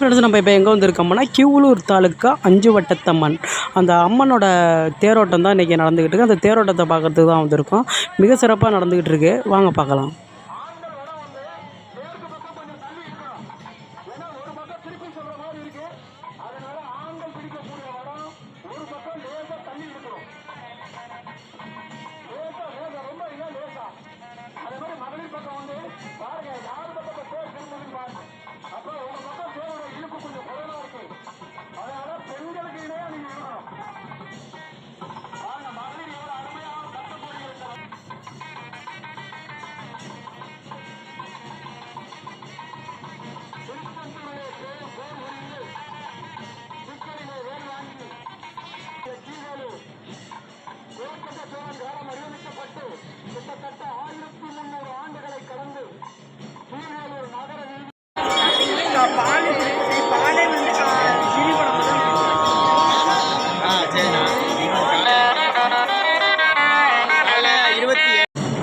Friends நம்ம இப்போ எங்கே வந்திருக்கோம்னா கியூலூர் தாலுக்கா அஞ்சு வட்டத்தம்மன் அந்த அம்மனோட தேரோட்டம் தான் இன்றைக்கி நடந்துக்கிட்டு இருக்கு. அந்த தேரோட்டத்தை பார்க்குறதுக்கு தான் வந்திருக்கோம். மிக சிறப்பாக நடந்துக்கிட்டு இருக்கு. வாங்க பார்க்கலாம்.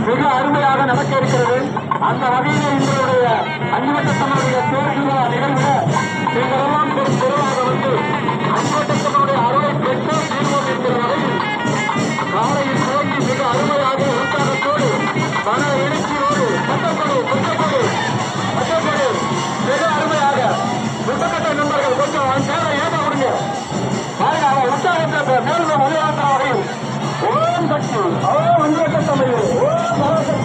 மிக அருமையாக நடக்க இருக்கிறது அந்த வகையில் எங்களுடைய அன்னிவட்டத்தனுடைய தேர்தல நிகழ்வுல நீங்களெல்லாம் பெரும் பொருளாக வந்து அன்னிவட்டத்தனுடைய அருளை உற்சாகத்தை மேலும் வழியாற்ற வகையில் Om Shakti Om அன்வட்டத்தமிழ் Om Parasakthi Om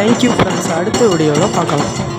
thank you friends அடுத்த வீடியோவில் பார்க்கலாம்.